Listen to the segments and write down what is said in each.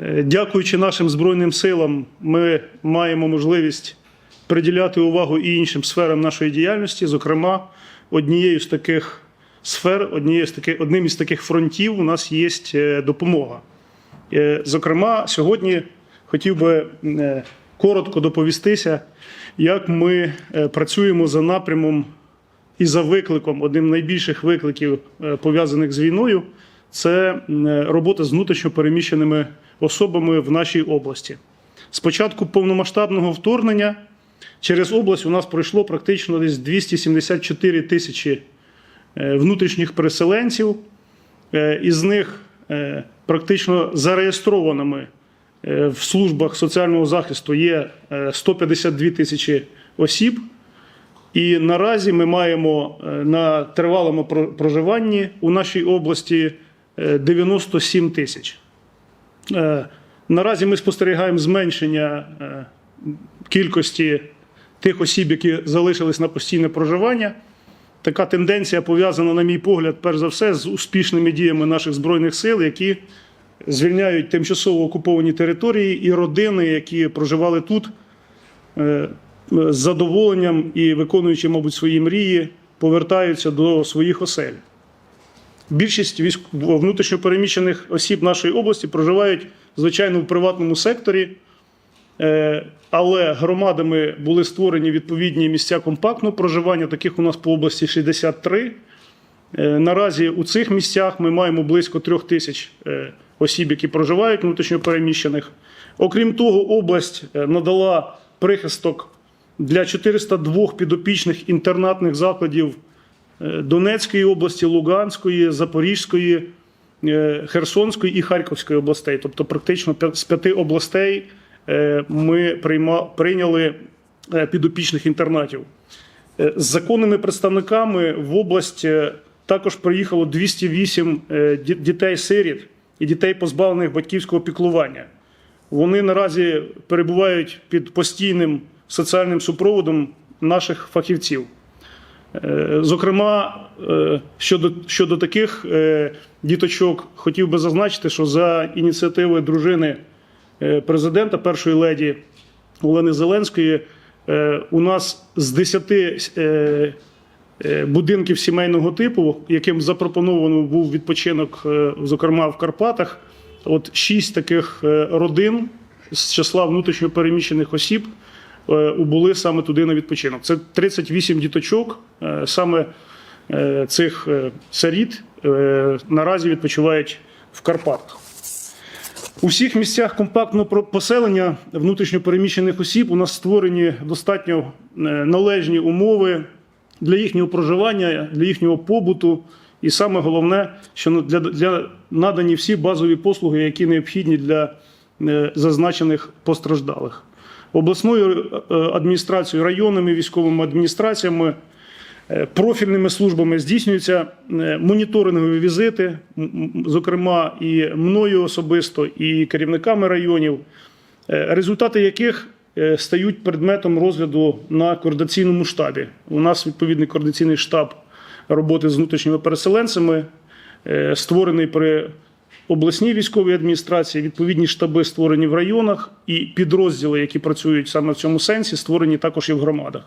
Е, Дякуючи нашим Збройним силам, ми маємо можливість приділяти увагу і іншим сферам нашої діяльності. Зокрема, однією з таких сфер, однією з таких, одним із таких фронтів у нас є е, допомога. Е, Зокрема, сьогодні хотів би коротко доповістися, як ми працюємо за напрямом і за викликом, одним з найбільших викликів, пов'язаних з війною, це робота з внутрішньо переміщеними особами в нашій області. З початку повномасштабного вторгнення через область у нас пройшло практично десь 274 тисячі е, внутрішніх переселенців, Е, із них е, практично зареєстрованими в службах соціального захисту є е, 152 тисячі осіб. І наразі ми маємо на тривалому про- проживанні у нашій області е, 97 тисяч. Е, Наразі ми спостерігаємо зменшення е, кількості тих осіб, які залишились на постійне проживання. Така тенденція пов'язана, на мій погляд, перш за все, з успішними діями наших збройних сил, які звільняють тимчасово окуповані території і родини, які проживали тут, е, з задоволенням і виконуючи, мабуть, свої мрії, повертаються до своїх осель. Більшість внутрішньопереміщених осіб нашої області проживають, звичайно, в приватному секторі, Е, але громадами були створені відповідні місця компактного проживання. Таких у нас по області 63. Е, Наразі у цих місцях ми маємо близько трьох тисяч е, осіб, які проживають внутрішньопереміщених. Окрім того, область надала прихисток для 402 підопічних інтернатних закладів Донецької області, Луганської, Запорізької, е, Херсонської і Харківської областей. Тобто, практично з п'яти областей е, ми прийняли е, підопічних інтернатів. Е, З законними представниками в область е, також приїхало 208 е, дітей-сиріт і дітей, позбавлених батьківського піклування. Вони наразі перебувають під постійним соціальним супроводом наших фахівців. Е, Зокрема, е, щодо, щодо таких е, діточок, хотів би зазначити, що за ініціативи дружини президента, першої леді Олени Зеленської, у нас з 10 е, е, будинків сімейного типу, яким запропоновано був відпочинок, зокрема в Карпатах, от шість таких родин з числа внутрішньопереміщених осіб убули саме туди на відпочинок. Це 38 діточок, е, саме е, цих е, е, наразі відпочивають в Карпатах. У всіх місцях компактного поселення внутрішньопереміщених осіб у нас створені достатньо е, належні умови для їхнього проживання, для їхнього побуту. І саме головне, що для, для надані всі базові послуги, які необхідні для е, зазначених постраждалих. Обласною е, адміністрацією, районними військовими адміністраціями Е, Профільними службами здійснюються е, моніторингові візити, зокрема і мною особисто, і керівниками районів, результати яких стають предметом розгляду на координаційному штабі. У нас відповідний координаційний штаб роботи з внутрішніми переселенцями, створений при обласній військовій адміністрації, відповідні штаби створені в районах, і підрозділи, які працюють саме в цьому сенсі, створені також і в громадах.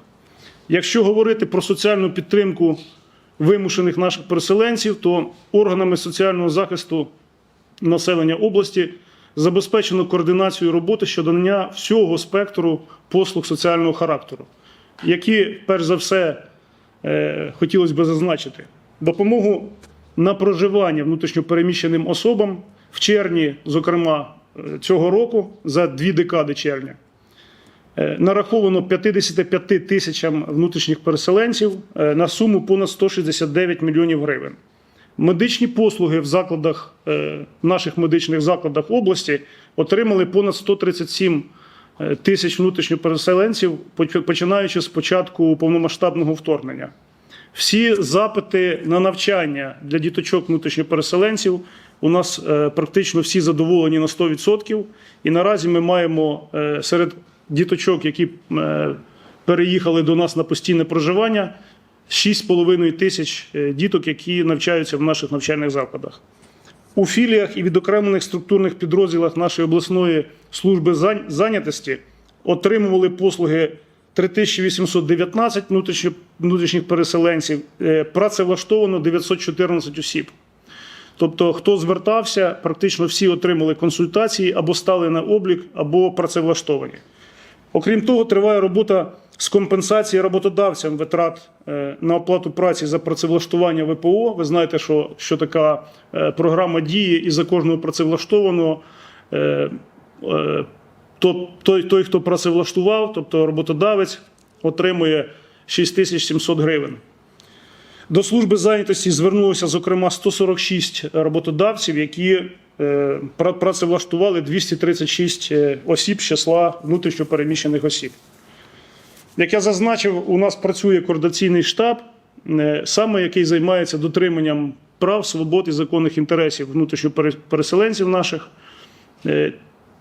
Якщо говорити про соціальну підтримку вимушених наших переселенців, то органами соціального захисту населення області забезпечено координацію роботи щодо надання всього спектру послуг соціального характеру, які, перш за все, е, хотілося б зазначити, допомогу на проживання внутрішньопереміщеним особам в червні, зокрема е, цього року, за дві декади червня. Е, Нараховано 55 тисячам внутрішніх переселенців е, на суму понад 169 мільйонів гривень. Медичні послуги в закладах, в наших медичних закладах області отримали понад 137 е, тисяч внутрішньопереселенців, починаючи з початку повномасштабного вторгнення. Всі запити на навчання для діточок внутрішньопереселенців у нас е, практично всі задоволені на 100%. І наразі ми маємо е, серед діточок, які е, переїхали до нас на постійне проживання, 6,5 тисяч діток, які навчаються в наших навчальних закладах. у філіях і відокремлених структурних підрозділах нашої обласної служби зайнятості отримували послуги 3819 внутрішньо- внутрішніх переселенців, е, працевлаштовано 914 осіб. Тобто, хто звертався, практично всі отримали консультації або стали на облік, або працевлаштовані. Окрім того, триває робота з компенсації роботодавцям витрат е, на оплату праці за працевлаштування ВПО. Ви знаєте, що, що така е, програма діє, і за кожного працевлаштованого то- той, той, хто працевлаштував, тобто роботодавець, отримує 6700 гривень. До служби зайнятості звернулося, зокрема, 146 роботодавців, які е, працевлаштували 236 е, осіб з числа внутрішньопереміщених осіб. Як я зазначив, у нас працює координаційний штаб, е, саме який займається дотриманням прав, свобод і законних інтересів внутрішньопереселенців наших.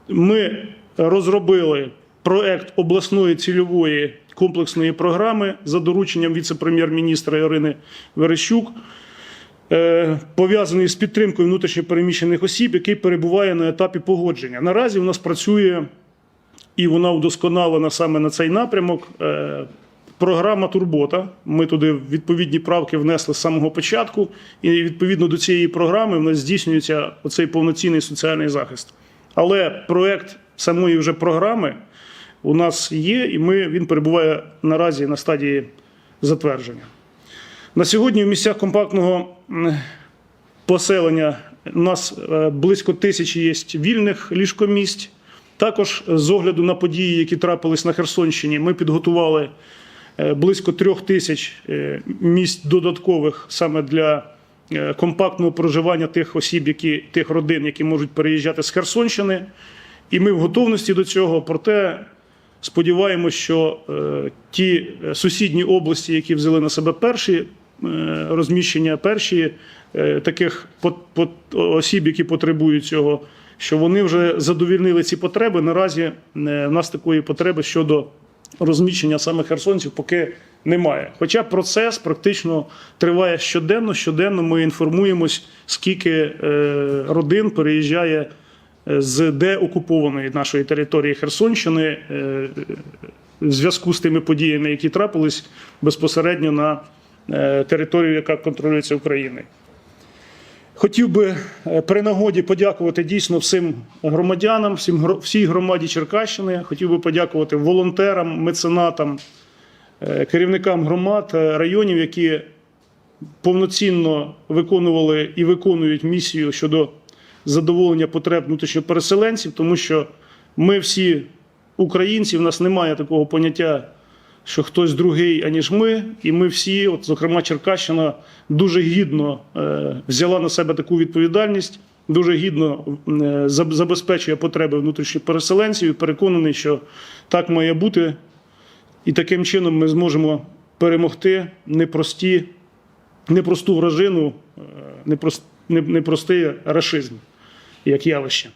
Ми розробили проект обласної цільової комплексної програми за дорученням віце-прем'єр-міністра Ірини Верещук, е, пов'язаний з підтримкою внутрішньопереміщених осіб, який перебуває на етапі погодження. Наразі у нас працює і вона удосконалена саме на цей напрямок. е, Програма Турбота. Ми туди відповідні правки внесли з самого початку, і відповідно до цієї програми в нас здійснюється оцей повноцінний соціальний захист. Але проект самої вже програми у нас є, і ми, він перебуває наразі на стадії затвердження. На сьогодні в місцях компактного поселення у нас е, близько тисячі є вільних ліжкомість. Також з огляду на події, які трапились на Херсонщині, ми підготували е, близько трьох тисяч е, місць додаткових саме для компактного проживання тих осіб, які, тих родин, які можуть переїжджати з Херсонщини. І ми в готовності до цього. Проте сподіваємося, що е, ті е, сусідні області, які взяли на себе перші е, розміщення, перші е, таких пот- пот- осіб, які потребують цього, що вони вже задовільнили ці потреби. Наразі е, в нас такої потреби щодо розміщення саме херсонців поки немає. Хоча процес практично триває щоденно. Щоденно ми інформуємось, скільки е, родин переїжджає з деокупованої нашої території Херсонщини е, в зв'язку з тими подіями, які трапились безпосередньо на е, територію, яка контролюється Україною. Хотів би е, при нагоді подякувати дійсно всім громадянам, всім всій громаді Черкащини. Хотів би подякувати волонтерам, меценатам, е, керівникам громад, е, районів, які повноцінно виконували і виконують місію щодо задоволення потреб внутрішньопереселенців, тому що ми всі українці, в нас немає такого поняття, що хтось другий, аніж ми, і ми всі, от, зокрема, Черкащина, дуже гідно е, взяла на себе таку відповідальність. Дуже гідно е, забезпечує потреби внутрішньопереселенців і переконаний, що так має бути, і таким чином ми зможемо перемогти непрості, непросту вражину, е, непростий рашизм як явище.